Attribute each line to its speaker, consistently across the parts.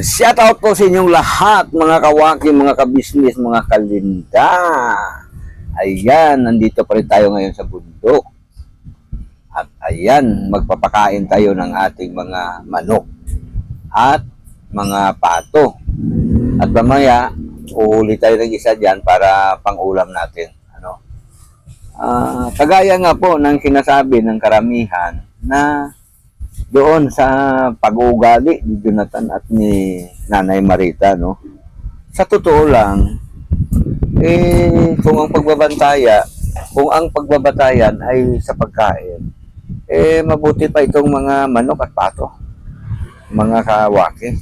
Speaker 1: Shout out po sa inyong lahat, mga kawaki, mga kabisnes, mga kalinda. Ayan, nandito pa rin tayo ngayon sa bundok. At ayan, magpapakain tayo ng ating mga manok at mga pato. At mamaya, uhuli tayo ng isa dyan para pang-ulam natin. Ano? Ah, kagaya nga po ng sinasabi ng karamihan na doon sa pag-uugali ni Jonathan at ni Nanay Marita, no? Sa totoo lang, eh, kung ang pagbabantaya, kung ang pagbabatayan ay sa pagkain, eh, mabuti pa itong mga manok at pato, mga kawaki.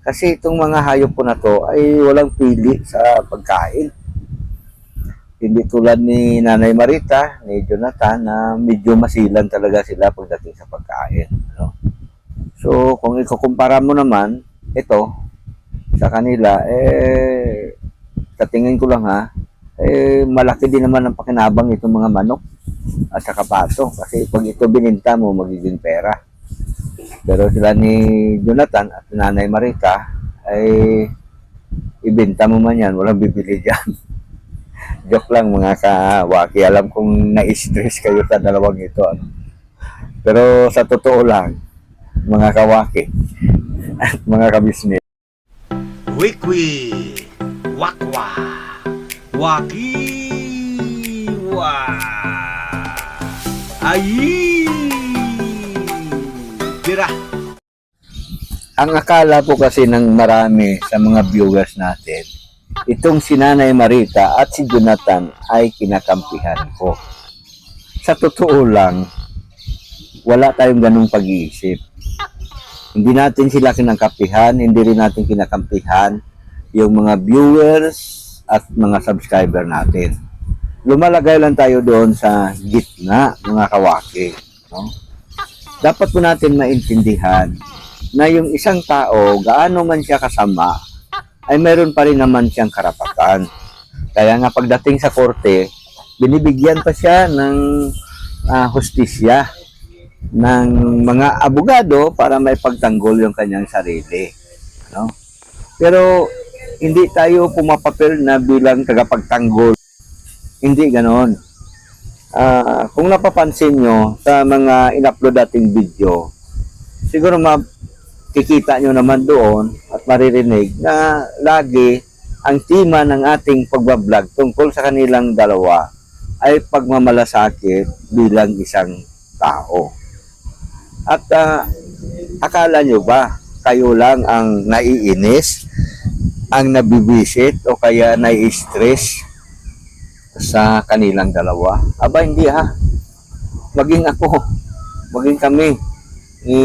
Speaker 1: Kasi itong mga hayop po na to ay walang pili sa pagkain. Hindi tulad ni Nanay Marita, ni Jonathan, na medyo masilan talaga sila pagdating sa pagkain. Ano? So, kung ikukumpara mo naman, ito, sa kanila, eh, sa tingin ko lang ha, eh, malaki din naman ang pakinabang itong mga manok at saka pato. Kasi pag ito bininta mo, magiging pera. Pero sila ni Jonathan at Nanay Marita, ay ibenta mo man yan, walang bibili dyan. Joke lang mga kawaki. Alam kong na-stress kayo sa dalawang ito. Ano? Pero sa totoo lang, mga kawaki at mga kabisnes,
Speaker 2: Wikwi, wakwa, wakiwa, ayi, tira.
Speaker 1: ang akala po kasi ng marami sa mga viewers natin, itong si Nanay Marita at si Jonathan ay kinakampihan ko. Sa totoo lang, wala tayong ganung pag-iisip. Hindi natin sila kinakampihan, hindi rin natin kinakampihan yung mga viewers at mga subscriber natin. Lumalagay lang tayo doon sa gitna, mga kawaki. No? Dapat po natin maintindihan na yung isang tao, gaano man siya kasama, ay meron pa rin naman siyang karapatan. Kaya nga pagdating sa korte, binibigyan pa siya ng ah, hustisya ng mga abogado para may pagtanggol yung kanyang sarili. No? Pero hindi tayo pumapapel na bilang tagapagtanggol. Hindi ganon. Ah, kung napapansin nyo sa mga in-upload dating video, siguro makikita nyo naman doon at maririnig na lagi ang tema ng ating pagbablog tungkol sa kanilang dalawa ay pagmamalasakit bilang isang tao. At ah, akala nyo ba kayo lang ang naiinis, ang nabibisit o kaya nai-stress sa kanilang dalawa? Aba, hindi ha. Maging ako, maging kami, ni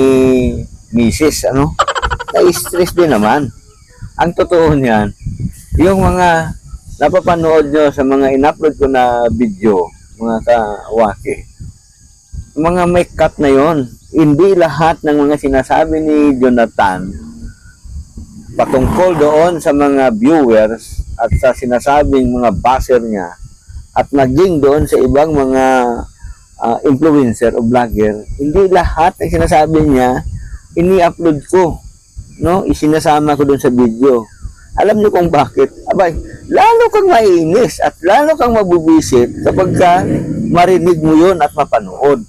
Speaker 1: Mrs. ano, na-stress din naman. Ang totoo niyan, yung mga napapanood nyo sa mga in-upload ko na video, mga kawaki, mga may cut na yon hindi lahat ng mga sinasabi ni Jonathan patungkol doon sa mga viewers at sa sinasabing mga buzzer niya at naging doon sa ibang mga ah, influencer o vlogger, hindi lahat ng sinasabi niya ini-upload ko. No? Isinasama ko doon sa video. Alam niyo kung bakit? Abay, lalo kang maiinis at lalo kang mabubisit kapag ka marinig mo yon at mapanood.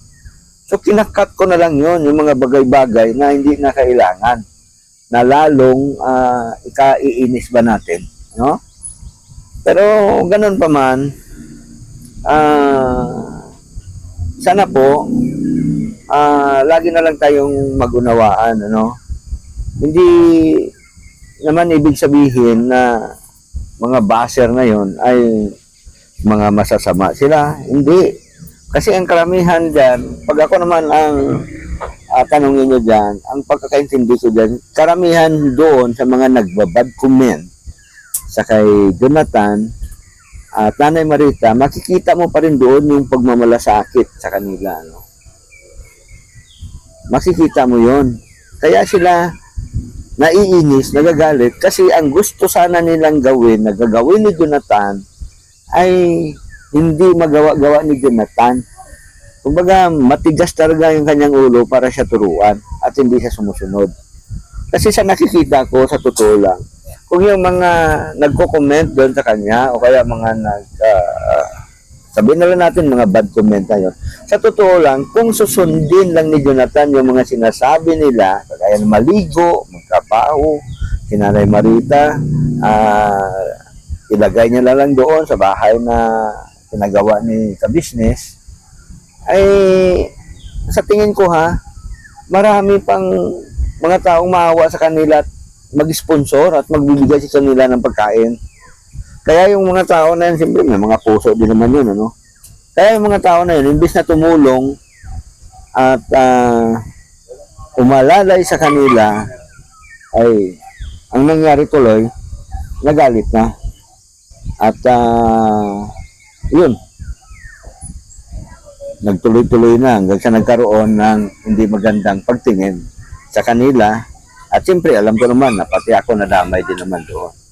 Speaker 1: So, kinakat ko na lang yon yung mga bagay-bagay na hindi na kailangan na lalong ah, ikaiinis ba natin. No? Pero, ganun pa man, ah, sana po, ah, lagi na lang tayong magunawaan, ano? Hindi naman ibig sabihin na mga baser na yon ay mga masasama sila. Hindi. Kasi ang karamihan dyan, pag ako naman ang ah, tanongin nyo dyan, ang pagkakaintindi ko dyan, karamihan doon sa mga nagbabad comment sa kay Jonathan at Nanay Marita, makikita mo pa rin doon yung pagmamalasakit sa kanila. No? Makikita mo yon. Kaya sila naiinis, nagagalit, kasi ang gusto sana nilang gawin, na gagawin ni Jonathan, ay hindi magawa-gawa ni Jonathan. Kumbaga, matigas talaga yung kanyang ulo para siya turuan at hindi siya sumusunod. Kasi sa nakikita ko, sa totoo lang, kung yung mga nagko-comment doon sa kanya, o kaya mga nag, sabihin na lang natin mga bad comment yun. Sa totoo lang, kung susundin lang ni Jonathan yung mga sinasabi nila, kagaya ng maligo, magtrabaho, si Nanay Marita, ah, ilagay niya na lang doon sa bahay na pinagawa ni sa business, ay sa tingin ko ha, marami pang mga taong maawa sa kanila at mag-sponsor at magbibigay sa kanila ng pagkain. Kaya yung mga tao na yun, siyempre may mga puso din naman yun, ano? Kaya yung mga tao na yun, imbis na tumulong at ah, umalalay sa kanila, ay ang nangyari tuloy, nagalit na. At ah, yun, nagtuloy-tuloy na hanggang sa nagkaroon ng hindi magandang pagtingin sa kanila. At siyempre, alam ko naman na pati ako nadamay din naman doon.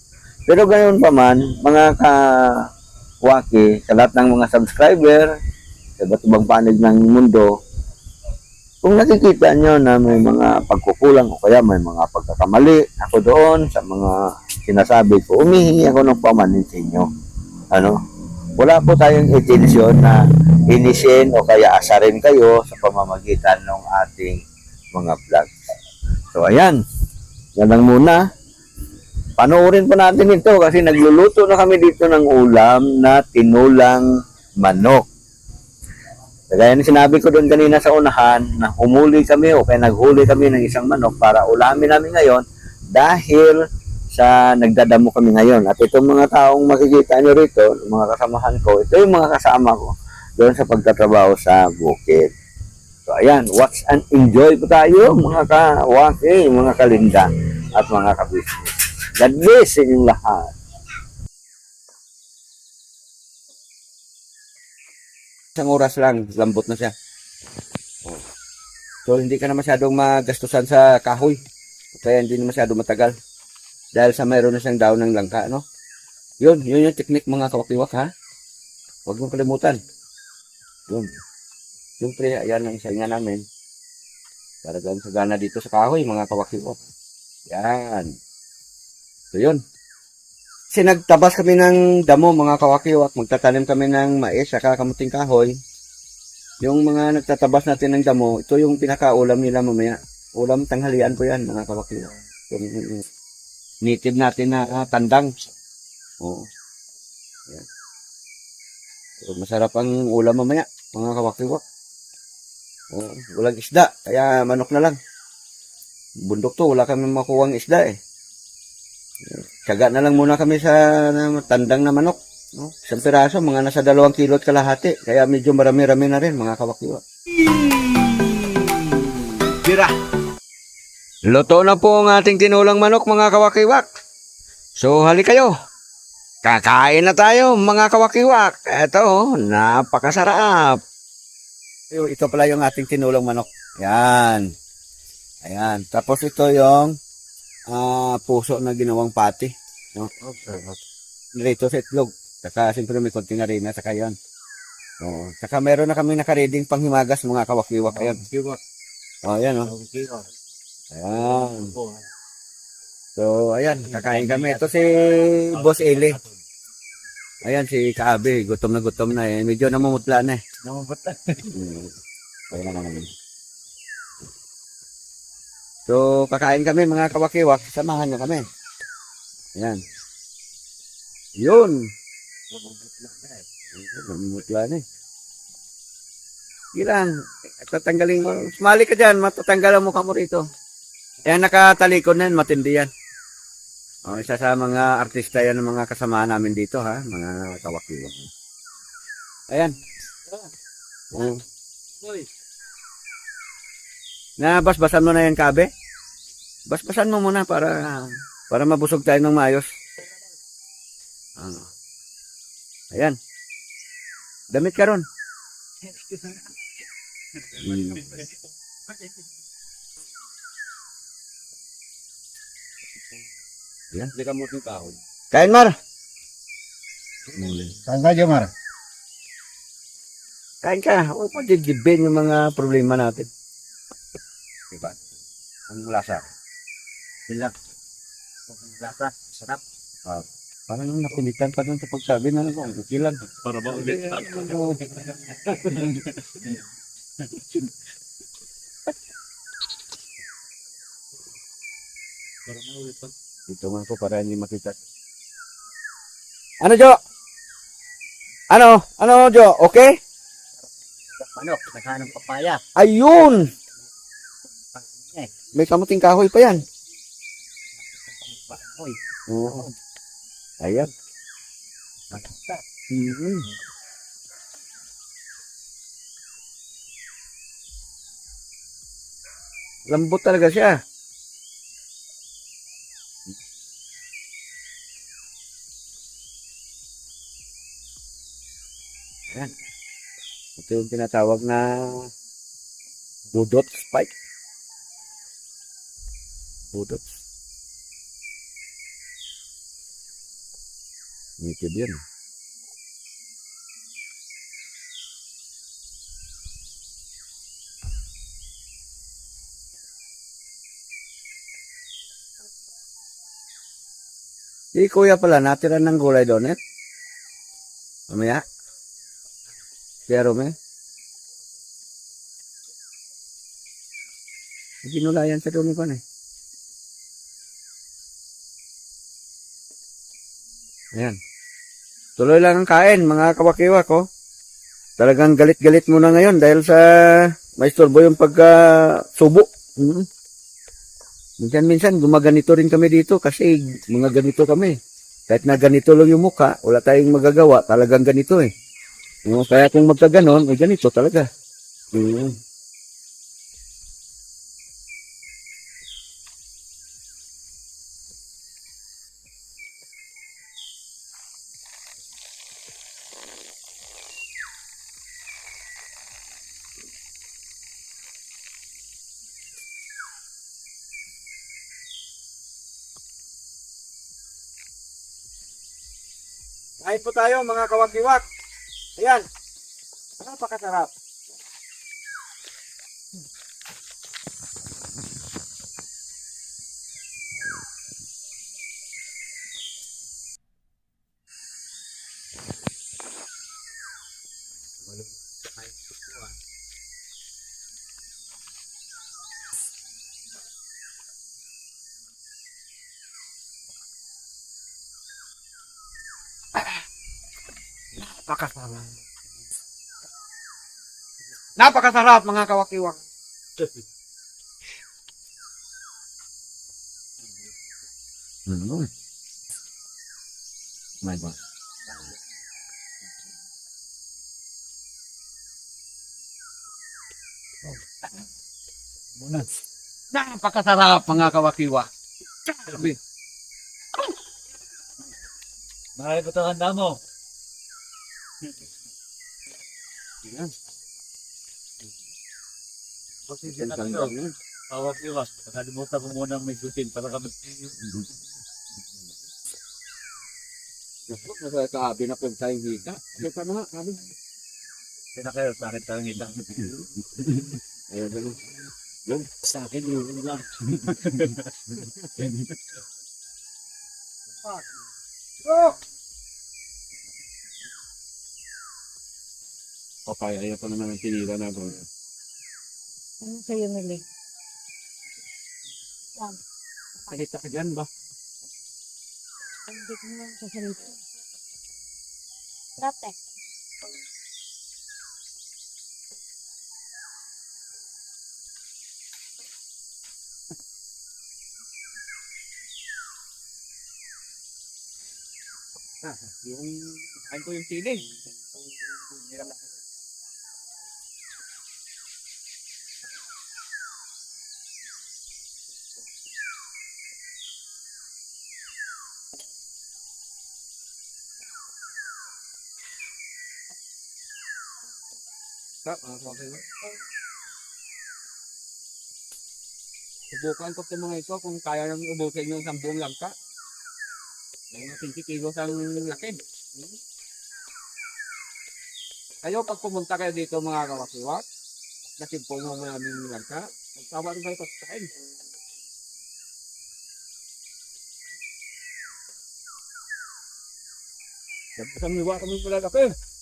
Speaker 1: Pero gayon pa man, mga ka-waki, sa lahat ng mga subscriber, sa iba't ibang panig ng mundo, kung nakikita nyo na may mga pagkukulang o kaya may mga pagkakamali ako doon sa mga sinasabi ko, umihingi ako ng pamanin sa inyo. Ano? Wala po tayong intensyon na inisin o kaya asarin kayo sa pamamagitan ng ating mga vlog. So, ayan. Yan lang muna. Panoorin po natin ito kasi nagluluto na kami dito ng ulam na tinulang manok. Kagaya ng sinabi ko doon kanina sa unahan na humuli kami o kaya naghuli kami ng isang manok para ulamin namin ngayon dahil sa nagdadamo kami ngayon. At itong mga taong makikita nyo rito, mga kasamahan ko, ito yung mga kasama ko doon sa pagtatrabaho sa bukid. So ayan, watch and enjoy po tayo mga kawaki, mga kalinda at mga kabisnes. God bless sa inyong lahat. Isang oras lang, lambot na siya. So, hindi ka na masyadong magastusan sa kahoy. Kaya hindi na masyadong matagal. Dahil sa mayroon na siyang daon ng langka, no? Yun, yun yung technique mga kawakiwak, ha? Huwag mong kalimutan. Yun. Siyempre, ayan ang isa nga namin. Para gawin sa gana dito sa kahoy, mga kawakiwak. Yan. So, yun. Kasi nagtabas kami ng damo, mga kawakiwak. Magtatanim kami ng mais, saka kamuting kahoy. Yung mga nagtatabas natin ng damo, ito yung pinakaulam nila mamaya. Ulam tanghalian po yan, mga kawakiwak. Yung, native natin na ah, tandang. Oo. Yan. So, masarap ang ulam mamaya, mga kawakiwak. Oo, walang isda, kaya manok na lang. Bundok to, wala kami makuwang isda eh. Tsaga na lang muna kami sa tandang na manok. No? Isang piraso, mga nasa dalawang kilo at kalahati. Kaya medyo marami-rami na rin, mga kawakiwa.
Speaker 2: Tira.
Speaker 1: Luto na po ang ating tinulang manok, mga kawakiwak. So, hali kayo. Kakain na tayo, mga kawakiwak. Ito, napakasarap. Ito, ito pala yung ating tinulang manok. Yan. Ayan. Tapos ito yung ah, puso na ginawang pati. No? Dito sa itlog. Saka siyempre may konting harina, saka yan. Oo. Saka meron na kami nakareading panghimagas mga kawakiwak. Ayan. Oh, ayan oh. Ayan. So, ayan, kakain kami. Ito si Boss Eli. Ayan, si Kaabe, gutom na gutom na eh. Medyo namumutla na eh.
Speaker 2: Namumutla.
Speaker 1: Kaya na naman. So, kakain kami mga kawakiwak. Samahan nyo kami. Ayan. Yun. Namumutla na eh. Sige lang. Tatanggalin mo. Sumali ka dyan. Matatanggal ang mukha mo rito. Ayan, nakatalikod na yan. Matindi yan. O, isa sa mga artista yan ng mga kasama namin dito ha. Mga kawakiwak. Ayan. Oh. Na basbasan mo na yan, Kabe? Basbasan mo muna para para mabusog tayo ng maayos. Ano? Ayan. Damit ka ron. Mm. Yan. Hindi ka mo kahoy. Kain, Mar.
Speaker 3: Saan ka, Jomar?
Speaker 1: Kain ka. Huwag mo didibin yung mga problema natin. Diba? Ang lasa.
Speaker 3: Bilang. Lasa. Sarap.
Speaker 2: Parang napilitan pa dun sa pagsabi na ano, okay lang.
Speaker 3: Para ba ulit? Para ba ulit?
Speaker 2: Dito man ko para hindi makita. Ano, Jo? Ano? Ano, Jo? Okay?
Speaker 3: Manok. Naghanang papaya.
Speaker 2: Ayun! May kamuting kahoy pa yan.
Speaker 3: Hoy.
Speaker 2: Oo. Ayan. Mhm. Lambot talaga siya. Ayan. Ito yung tinatawag na budot spike. Budot. Ngitid yan. Si kuya pala, natira ng gulay doon, eh. Mamaya. Kaya Rome. Ginulayan sa doon pa eh. Ayan. Tuloy lang ang kain, mga kawakiwak, oh. Talagang galit-galit muna ngayon dahil sa may istorbo yung pagka subo. Mm. Minsan-minsan gumaganito rin kami dito kasi mga ganito kami. Kahit na ganito lang yung mukha, wala tayong magagawa. Talagang ganito eh. Kaya kung magkaganon, ay ganito talaga. Mm. Kain po tayo mga kawakiwak. Ayan. Napakasarap. Napakasarap. Napakasarap mga kawakiwak. Mm. My God.
Speaker 3: Muna.
Speaker 2: Napakasarap mga kawakiwak. Sabi.
Speaker 3: Marami pa ito handa mo.
Speaker 2: Yan.
Speaker 3: Pasensya na kayo. Awak iwas. Nakalimutan ko muna may gutin para kami.
Speaker 2: Nakakabi na po tayong hika. Ito pa na nga, sabi.
Speaker 3: Kaya na kayo, sa akin tayo ngita.
Speaker 2: Ayun, ganun.
Speaker 3: Sa akin, yun lang.
Speaker 2: Papaya, ayaw pa naman ang tinira na doon.
Speaker 4: Ano sa'yo nili?
Speaker 2: Kahit ka dyan ba?
Speaker 4: Hindi ko naman sa. Sarap eh.
Speaker 2: Ah, yung kain ko yung sili. Kap, ang ah, sabi mo. Subukan ko sa mga ito kung kaya nang ubusin yung isang buong langka. May mga 20 kilos ang laki. Kayo, pag pumunta kayo dito mga kawakiwak, nasimpong mo namin yung langka, magtawa rin kayo pagkain.
Speaker 3: Dapat sa mga kami pala laki.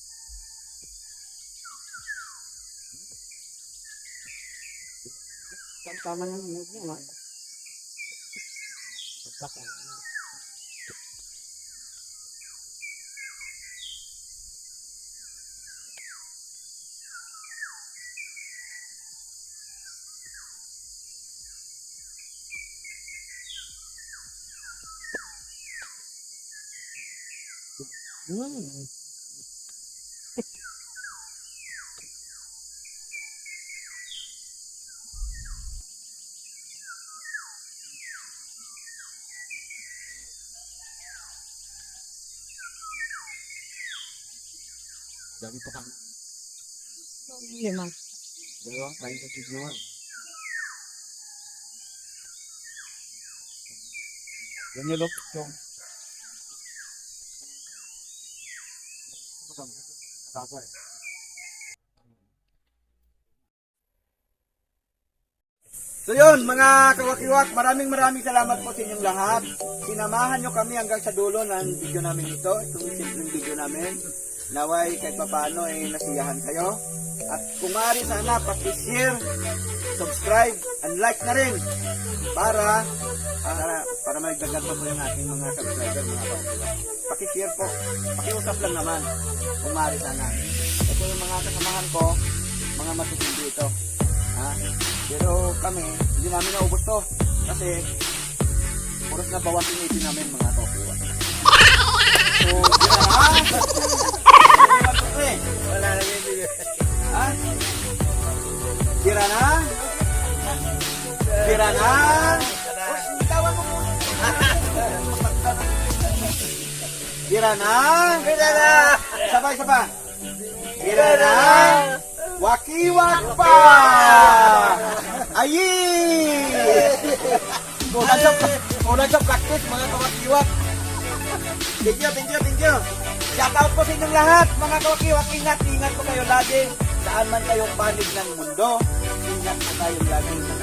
Speaker 4: Tama na yun. yun, ah.
Speaker 3: Kami.
Speaker 4: Lima.
Speaker 3: Dalawa, kain sa tignuan. Yan yung look. Yung. Tapos.
Speaker 5: So yun, mga kawakiwak, maraming maraming salamat po sa inyong lahat. Sinamahan nyo kami hanggang sa dulo ng video namin ito, itong simpleng video namin. Naway kahit paano ay nasiyahan kayo. At kung maaari sana, paki-share, subscribe, and like na rin para para, para magdagan pa po yung ating mga subscriber, mga kawakiwak. Paki-share po, pakiusap lang naman kung maaari sana. Ito yung mga kasamahan ko, mga matutindi ito. Ha? Pero kami, hindi namin naubos to. Kasi, puros na bawas yung ipin namin mga topiwa. So, yun na ha? Wala na yung Ha? Tira na? Tira na? Uy, bitawan mo muna. Tira na? Tira na? Sabay, sabay. Tira na? Wakiwak Thank you, thank you, thank you. Shout out po sa inyong lahat, mga kawakiwak. Ingat, ingat po kayo lagi. Saan man kayong panig ng mundo, ingat po kayong lagi